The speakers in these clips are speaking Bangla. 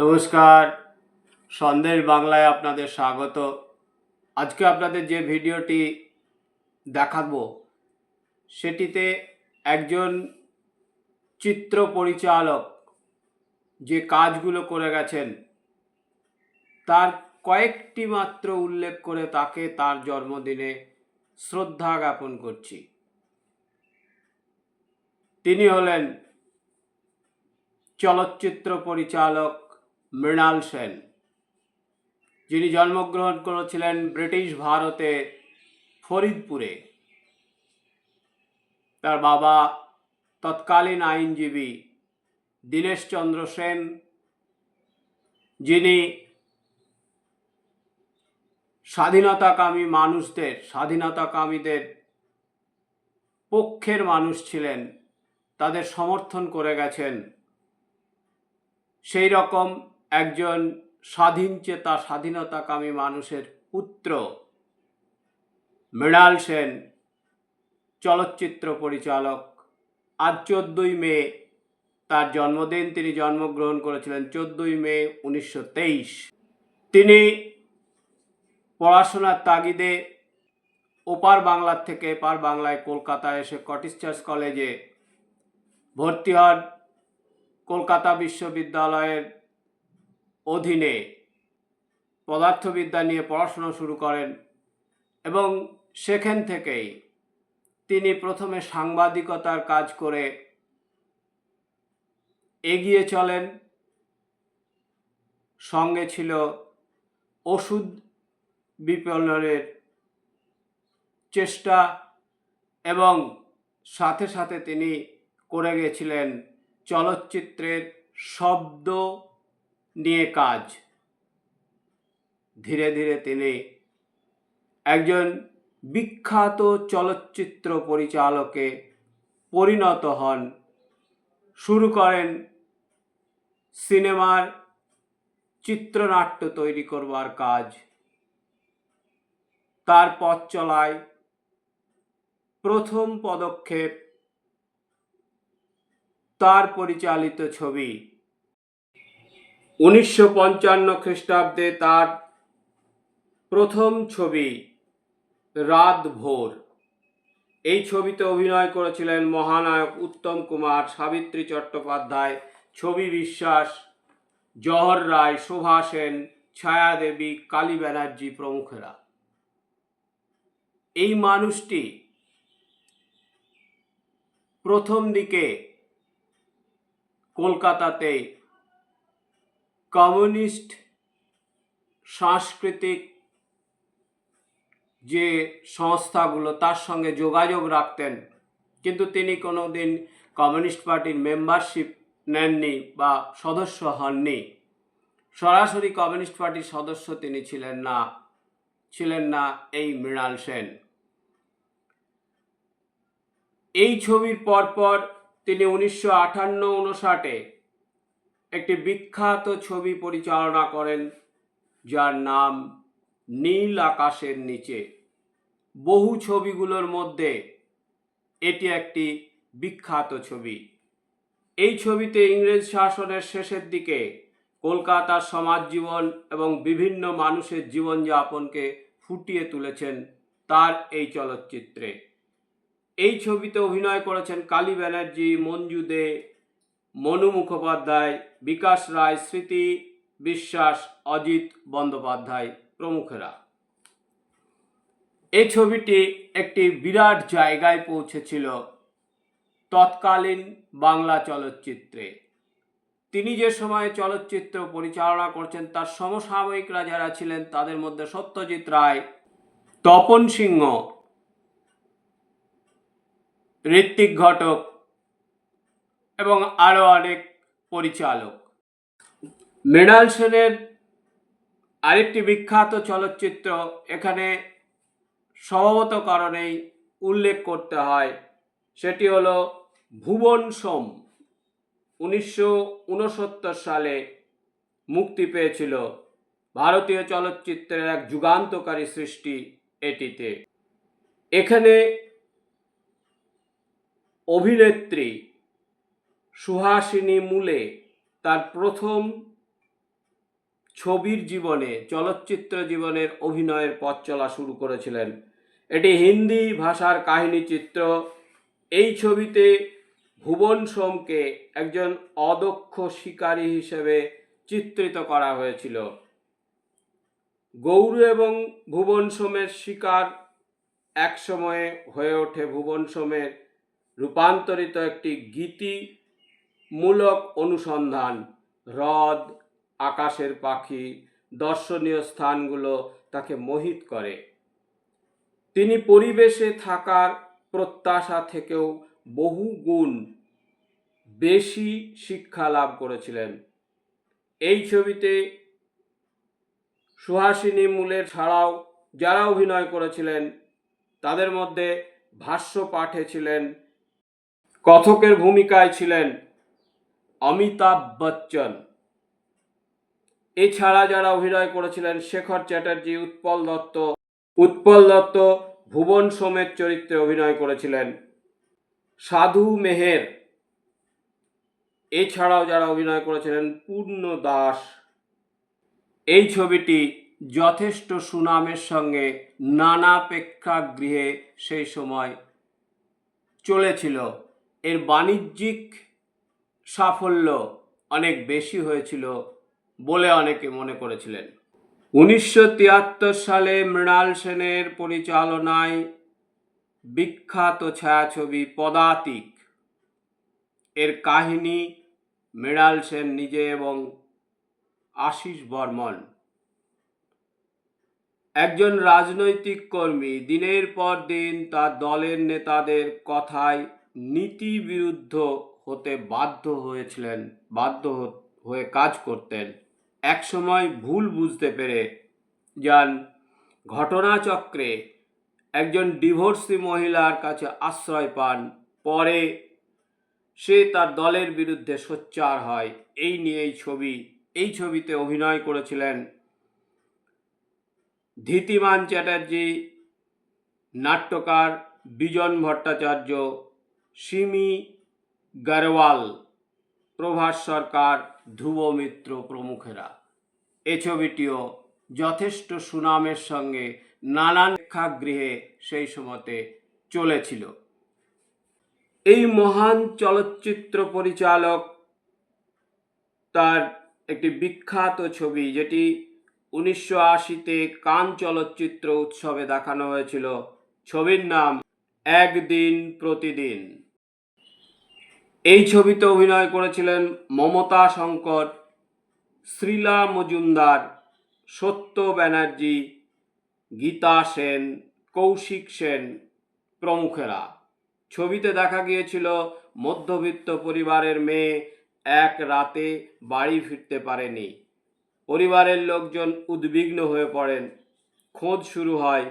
নমস্কার, সন্দেশ বাংলায় আপনাদের স্বাগত। আজকে আপনাদের যে ভিডিওটি দেখাবো, সেটিতে একজন চিত্র পরিচালক যে কাজগুলো করে গেছেন, তার কয়েকটি মাত্র উল্লেখ করে তাকে তার জন্মদিনে শ্রদ্ধা জ্ঞাপন করছি। তিনি হলেন চলচ্চিত্র পরিচালক মৃণাল সেন। যিনি জন্মগ্রহণ করেছিলেন ব্রিটিশ ভারতে ফরিদপুরে। তার বাবা তৎকালীন আইনজীবী দীনেশচন্দ্র সেন, যিনি স্বাধীনতাকামী মানুষদের, স্বাধীনতাকামীদের পক্ষের মানুষ ছিলেন, তাদের সমর্থন করে গেছেন। সেই রকম একজন স্বাধীনচেতা স্বাধীনতাকামী মানুষের পুত্র মৃণাল সেন, চলচ্চিত্র পরিচালক। আজ চোদ্দই মে, তার জন্মদিন। তিনি জন্মগ্রহণ করেছিলেন চোদ্দই মে, উনিশশো তিনি পড়াশোনার তাগিদে ওপার বাংলার থেকে এপার বাংলায় কলকাতায় এসে কটিস কলেজে ভর্তি হন। কলকাতা বিশ্ববিদ্যালয়ের অধীনে পদার্থবিদ্যা নিয়ে পড়াশোনা শুরু করেন এবং সেখান থেকেই তিনি প্রথমে সাংবাদিকতার কাজ করে এগিয়ে চলেন। সঙ্গে ছিল ওষুধ বিপণনের চেষ্টা এবং সাথে সাথে তিনি করে গেছিলেন চলচ্চিত্রের শব্দ নিয়ে কাজ। ধীরে ধীরে তিনি একজন বিখ্যাত চলচ্চিত্র পরিচালকে পরিণত হন। শুরু করেন সিনেমার চিত্রনাট্য তৈরি করবার কাজ। তার পথ চলায় প্রথম পদক্ষেপ তার পরিচালিত ছবি উনিশশো পঞ্চান্ন খ্রিস্টাব্দে তার প্রথম ছবি রাত ভোর। এই ছবিতে অভিনয় করেছিলেন মহানায়ক উত্তম কুমার, সাবিত্রী চট্টোপাধ্যায়, ছবি বিশ্বাস জহর রায়, শোভা সেন ছায়া দেবী কালী ব্যানার্জি প্রমুখেরা। এই মানুষটি প্রথম দিকে কলকাতাতে কমিউনিস্ট সাংস্কৃতিক যে সংস্থাগুলো, তার সঙ্গে যোগাযোগ রাখতেন। কিন্তু তিনি কোনো দিন কমিউনিস্ট পার্টির মেম্বারশিপ নেননি বা সদস্য হননি। সরাসরি কমিউনিস্ট পার্টির সদস্য তিনি ছিলেন না ছিলেন না এই মৃণাল সেন। এই ছবির পরপর তিনি উনিশশো আটান্ন উনষাটে একটি বিখ্যাত ছবি পরিচালনা করেন, যার নাম নীল আকাশের নিচে। বহু ছবিগুলোর মধ্যে এটি একটি বিখ্যাত ছবি। এই ছবিতে ইংরেজ শাসনের শেষের দিকে কলকাতার সমাজ জীবন এবং বিভিন্ন মানুষের জীবনযাপনকে ফুটিয়ে তুলেছেন তার এই চলচ্চিত্রে। এই ছবিতে অভিনয় করেছেন কালী ব্যানার্জি, মঞ্জু দে, মনু মুখোপাধ্যায় বিকাশ রায়, স্মৃতি বিশ্বাস, অজিত বন্দ্যোপাধ্যায় প্রমুখেরা। এই ছবিটি একটি বিরাট জায়গায় পৌঁছেছিল তৎকালীন বাংলা চলচ্চিত্রে। তিনি যে সময়ে চলচ্চিত্র পরিচালনা করছেন, তার সমসাময়িকরা যারা ছিলেন, তাদের মধ্যে সত্যজিৎ রায়, তপন সিংহ, ঋত্বিক ঘটক এবং আরও অনেক পরিচালক। মৃণাল সেনের আরেকটি বিখ্যাত চলচ্চিত্র এখানে স্বভাবত কারণেই উল্লেখ করতে হয়, সেটি হলো ভুবন সোম। উনিশশো উনসত্তর সালে মুক্তি পেয়েছিল। ভারতীয় চলচ্চিত্রের এক যুগান্তকারী সৃষ্টি এটিতে। এখানে অভিনেত্রী সুহাসিনী মূলে তার প্রথম ছবির জীবনে, চলচ্চিত্র জীবনের অভিনয়ের পথ চলা শুরু করেছিলেন। এটি হিন্দি ভাষার কাহিনী চিত্র। এই ছবিতে ভুবন সোমকে একজন অদক্ষ শিকারী হিসেবে চিত্রিত করা হয়েছিল। গৌর এবং ভুবন সোমের শিকার একসময়ে হয়ে ওঠে ভুবন সোমের রূপান্তরিত একটি গীতিমূলক অনুসন্ধান, হ্রদ, আকাশের পাখি, দর্শনীয় স্থানগুলো তাকে মোহিত করে। তিনি পরিবেশে থাকার প্রত্যাশা থেকেও বহু গুণ বেশি শিক্ষা লাভ করেছিলেন। এই ছবিতে সুহাসিনী মূলের ছাড়াও যারা অভিনয় করেছিলেন, তাদের মধ্যে ভাষ্য পাঠে ছিলেন, কথকের ভূমিকায় ছিলেন অমিতাভ বচ্চন। এছাড়া যারা অভিনয় করেছিলেন শেখর চ্যাটার্জি, উৎপল দত্ত উৎপল দত্ত ভুবন সোমের চরিত্রে অভিনয় করেছিলেন। সাধু মেহের। এছাড়াও যারা অভিনয় করেছিলেন পূর্ণ দাস। এই ছবিটি যথেষ্ট সুনামের সঙ্গে নানা প্রেক্ষাগৃহে সেই সময় চলেছিল। এর বাণিজ্যিক সাফল্য অনেক বেশি হয়েছিল বলে অনেকে মনে করেছিলেন। উনিশশো তিয়াত্তর সালে মৃণাল সেনের পরিচালনায় বিখ্যাত ছায়াছবি পদাতিক এর কাহিনী মৃণাল সেন নিজে এবং আশিস বর্মন। একজন রাজনৈতিক কর্মী দিনের পর দিন তার দলের নেতাদের কথায় নীতি বিরুদ্ধ হতে বাধ্য হয়েছিলেন, বাধ্য হয়ে কাজ করতেন। একসময় ভুল বুঝতে পেরে যান। ঘটনাচক্রে একজন ডিভোর্সি মহিলার কাছে আশ্রয় পান। পরে সে তার দলের বিরুদ্ধে সোচ্চার হয়। এই নিয়ে এই ছবি, এই ছবিতে অভিনয় করেছিলেন ধীতিমান চ্যাটার্জি, নাট্যকার বিজন ভট্টাচার্য, সিমি গারওয়াল, প্রভাস সরকার, ধ্রুব মিত্র প্রমুখেরা। এ ছবিটিও যথেষ্ট সুনামের সঙ্গে নানান প্রেক্ষাগৃহে সেই সময়তে চলেছিল। এই মহান চলচ্চিত্র পরিচালক তার একটি বিখ্যাত ছবি, যেটি উনিশশো আশিতে কান চলচ্চিত্র উৎসবে দেখানো হয়েছিল, ছবির নাম একদিন প্রতিদিন এই ছবিতে অভিনয় করেছিলেন মমতা শঙ্কর, শ্রীলা মজুমদার, সত্য ব্যানার্জি, গীতা সেন, কৌশিক সেন প্রমুখেরা। ছবিতে দেখা গিয়েছিল মধ্যবিত্ত পরিবারের মেয়ে এক রাতে বাড়ি ফিরতে পারেনি। পরিবারের লোকজন উদ্বিগ্ন হয়ে পড়েন। খোঁজ শুরু হয়,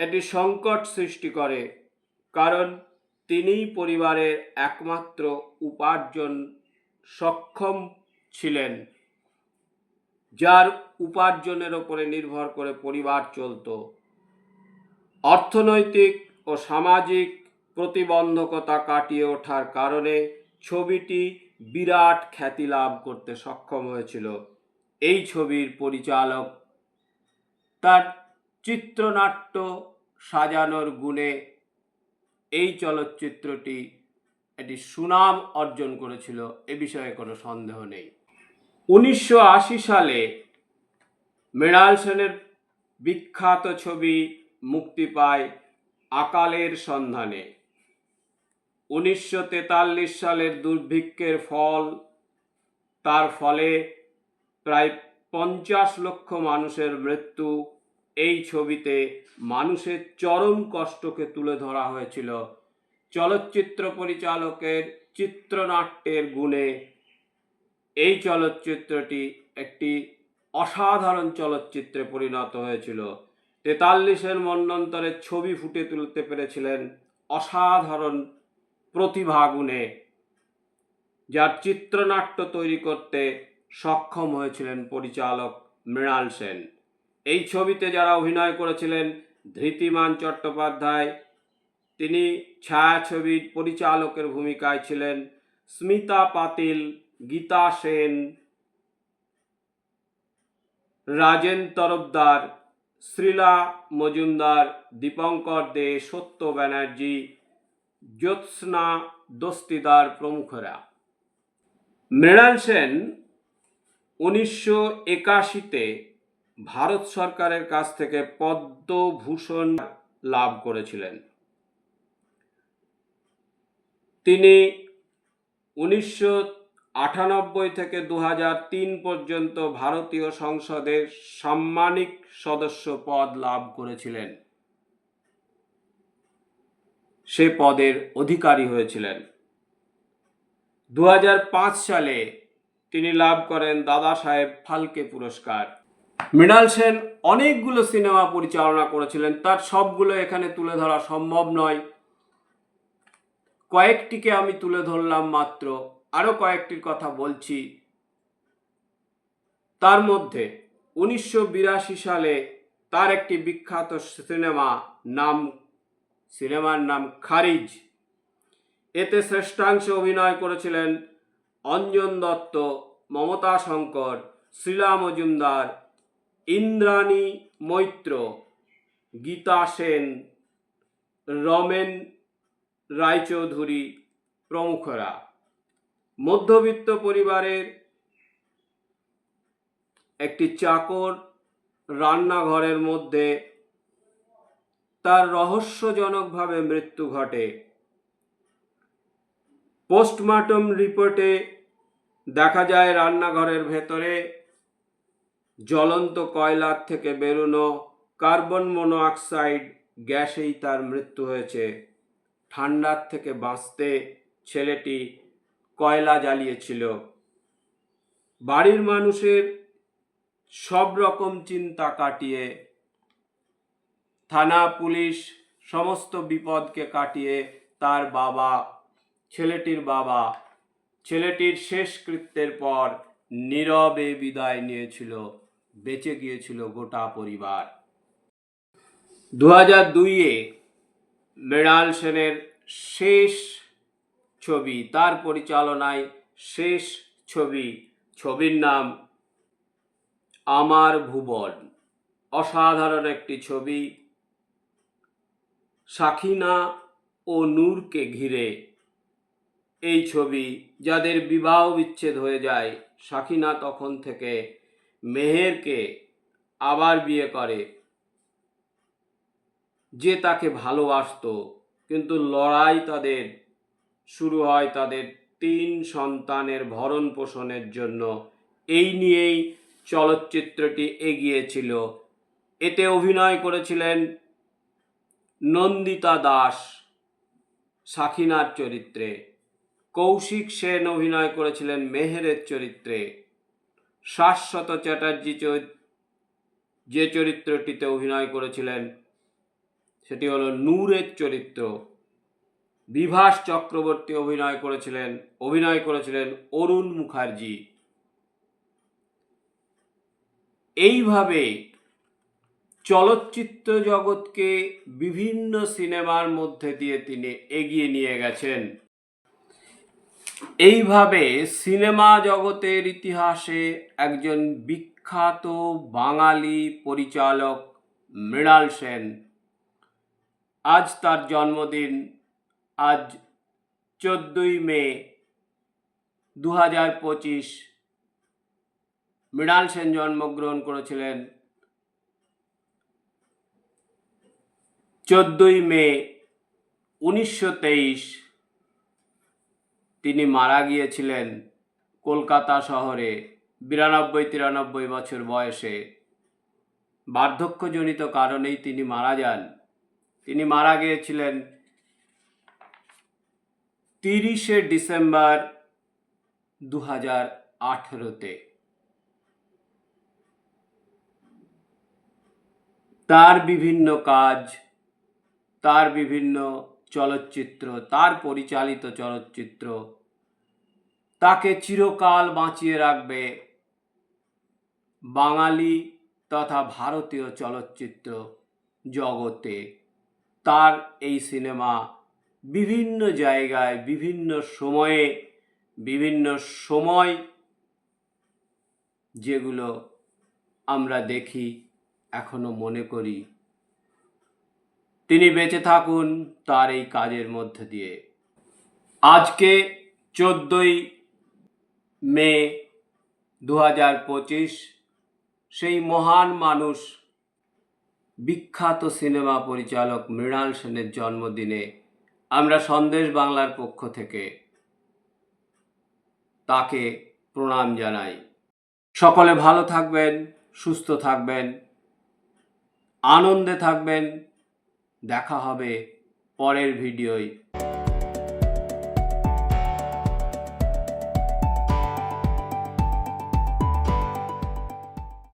এটি সংকট সৃষ্টি করে, কারণ তিনিই পরিবারের একমাত্র উপার্জন সক্ষম ছিলেন, যার উপার্জনের ওপরে নির্ভর করে পরিবার চলতো। অর্থনৈতিক ও সামাজিক প্রতিবন্ধকতা কাটিয়ে ওঠার কারণে ছবিটি বিরাট খ্যাতি লাভ করতে সক্ষম হয়েছিল। এই ছবির পরিচালক তার চিত্রনাট্য সাজানোর গুণে এই চলচ্চিত্রটি এটি সুনাম অর্জন করেছিল, এ বিষয়ে কোনো সন্দেহ নেই। উনিশশো আশি সালে মৃণাল সেনের বিখ্যাত ছবি মুক্তি পায় আকালের সন্ধানে। উনিশশো তেতাল্লিশ সালের দুর্ভিক্ষের ফল, তার ফলে প্রায় পঞ্চাশ লক্ষ মানুষের মৃত্যু এই ছবিতে মানুষের চরম কষ্টকে তুলে ধরা হয়েছিল চলচ্চিত্র পরিচালকের চিত্রনাট্যের গুণে। এই চলচ্চিত্রটি একটি অসাধারণ চলচ্চিত্রে পরিণত হয়েছিল। তেতাল্লিশের মন্বন্তরে ছবি ফুটে তুলতে পেরেছিলেন অসাধারণ প্রতিভা গুণে। যার চিত্রনাট্য তৈরি করতে সক্ষম হয়েছিলেন পরিচালক মৃণাল সেন। এই ছবিতে যারা অভিনয় করেছিলেন ধৃতিমান চট্টোপাধ্যায়, তিনি ছায়াছবির পরিচালকের ভূমিকায় ছিলেন, স্মিতা পাতিল, গীতা সেন, রাজেন তরফদার, শ্রীলা মজুমদার, দীপঙ্কর দে, সত্য ব্যানার্জি, জ্যোৎস্না দস্তিদার প্রমুখরা। মৃণাল সেন উনিশশো একাশিতে ভারত সরকারের কাছ থেকে পদ্মভূষণ লাভ করেছিলেন। তিনি উনিশশো আটানব্বই থেকে দু তিন পর্যন্ত ভারতীয় সংসদের সাম্মানিক সদস্য পদ লাভ করেছিলেন। সে পদের অধিকারী হয়েছিলেন। দু হাজার পাঁচ সালে তিনি লাভ করেন দাদা সাহেব ফালকে পুরস্কার। মৃণাল সেন অনেকগুলো সিনেমা পরিচালনা করেছিলেন, তার সবগুলো এখানে তুলে ধরা সম্ভব নয়। কয়েকটিকে আমি তুলে ধরলাম মাত্র আরও কয়েকটির কথা বলছি। তার মধ্যে উনিশশো বিরাশি সালে তার একটি বিখ্যাত সিনেমা নাম, সিনেমার নাম খারিজ। এতে শ্রেষ্ঠাংশে অভিনয় করেছিলেন অঞ্জন দত্ত, মমতা শঙ্কর শ্রীলা মজুমদার ইন্দ্রাণী মৈত্র, গীতা সেন, রমেন রায়চৌধুরী প্রমুখরা। মধ্যবিত্ত পরিবারের একটি চাকর রান্নাঘরের মধ্যে তার রহস্যজনকভাবে মৃত্যু ঘটে। পোস্টমর্টম রিপোর্টে দেখা যায়, রান্নাঘরের ভেতরে জ্বলন্ত কয়লার থেকে বেরোনো কার্বন মনোঅক্সাইড গ্যাসেই তার মৃত্যু হয়েছে। ঠান্ডার থেকে বাঁচতে ছেলেটি কয়লা জ্বালিয়েছিল। বাড়ির মানুষের সব রকম চিন্তা কাটিয়ে থানা, পুলিশ সমস্ত বিপদকে কাটিয়ে তার বাবা, ছেলেটির বাবা, ছেলেটির শেষ কৃত্যের পর নীরবে বিদায় নিয়েছিল। বেঁচে গিয়েছিল গোটা পরিবার। দু হাজার দুইয়ে মৃণাল সেনের শেষ ছবি, তার পরিচালনায় শেষ ছবি, ছবির নাম আমার ভুবন। অসাধারণ একটি ছবি। সাখিনা ও নূরকে ঘিরে এই ছবি, যাদের বিবাহ বিচ্ছেদ হয়ে যায় সাখিনা তখন থেকে মেহেরকে আবার বিয়ে করে। যে তাকে ভালোবাসতো, কিন্তু লড়াই তাদের শুরু হয় তাদের তিন সন্তানের ভরণ পোষণের জন্য। এই নিয়েই চলচ্চিত্রটি এগিয়েছিল। এতে অভিনয় করেছিলেন নন্দিতা দাস, সাখিনার চরিত্রে। কৌশিক সেন অভিনয় করেছিলেন মেহেরের চরিত্রে। শাশ্বত চ্যাটার্জি যে চরিত্রটিতে অভিনয় করেছিলেন, সেটি হলো নূরের চরিত্র। বিভাস চক্রবর্তী অভিনয় করেছিলেন অভিনয় করেছিলেন অরুণ মুখার্জি। এইভাবে চলচ্চিত্র জগৎকে বিভিন্ন সিনেমার মধ্যে দিয়ে তিনি এগিয়ে নিয়ে গেছেন। এইভাবে সিনেমা জগতের ইতিহাসে একজন বিখ্যাত বাঙালি পরিচালক মৃণাল সেন। আজ তার জন্মদিন, আজ চোদ্দই মে দু হাজার পঁচিশ। মৃণাল সেন জন্মগ্রহণ করেছিলেন চোদ্দই মে উনিশশো তেইশ। তিনি মারা গিয়েছিলেন কলকাতা শহরে বিরানব্বই তিরানব্বই বছর বয়সে। বার্ধক্যজনিত কারণেই তিনি মারা যান। তিনি মারা গিয়েছিলেন তিরিশে ডিসেম্বর দু হাজার আঠেরোতে। তার বিভিন্ন কাজ, তার বিভিন্ন চলচ্চিত্র, তার পরিচালিত চলচ্চিত্র। তাকে চিরকাল বাঁচিয়ে রাখবে বাঙালি তথা ভারতীয় চলচ্চিত্র জগতে। তার এই সিনেমা বিভিন্ন জায়গায়, বিভিন্ন সময়ে, বিভিন্ন সময় যেগুলো আমরা দেখি, এখনও মনে করি। তিনি বেঁচে থাকুন তার এই কাজের মধ্যে দিয়ে। আজকে চোদ্দই মে দু হাজার পঁচিশ, সেই মহান মানুষ, বিখ্যাত সিনেমা পরিচালক মৃণাল সেনের জন্মদিনে আমরা সন্দেশ বাংলার পক্ষ থেকে তাকে প্রণাম জানাই। সকলে ভালো থাকবেন, সুস্থ থাকবেন, আনন্দে থাকবেন দেখা হবে পরের ভিডিওয়।